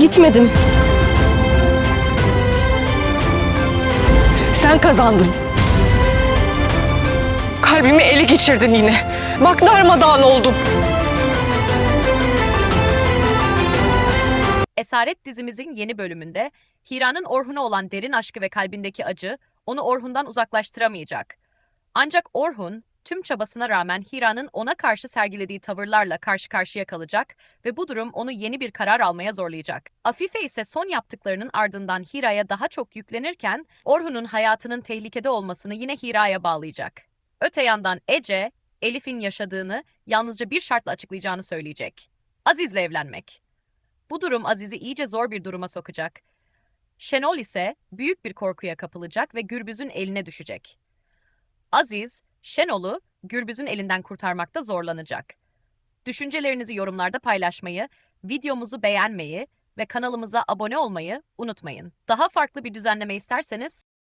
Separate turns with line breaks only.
Gitmedim.
Sen kazandın. Kalbimi ele geçirdin yine. Bak darmadağın oldum.
Esaret dizimizin yeni bölümünde Hira'nın Orhun'a olan derin aşkı ve kalbindeki acı onu Orhun'dan uzaklaştıramayacak. Ancak Orhun tüm çabasına rağmen Hira'nın ona karşı sergilediği tavırlarla karşı karşıya kalacak ve bu durum onu yeni bir karar almaya zorlayacak. Afife ise son yaptıklarının ardından Hira'ya daha çok yüklenirken Orhun'un hayatının tehlikede olmasını yine Hira'ya bağlayacak. Öte yandan Ece, Elif'in yaşadığını yalnızca bir şartla açıklayacağını söyleyecek. Aziz'le evlenmek. Bu durum Aziz'i iyice zor bir duruma sokacak. Şenol ise büyük bir korkuya kapılacak ve Gürbüz'ün eline düşecek. Aziz, Şenol'u Gürbüz'ün elinden kurtarmakta zorlanacak. Düşüncelerinizi yorumlarda paylaşmayı, videomuzu beğenmeyi ve kanalımıza abone olmayı unutmayın. Daha farklı bir düzenleme isterseniz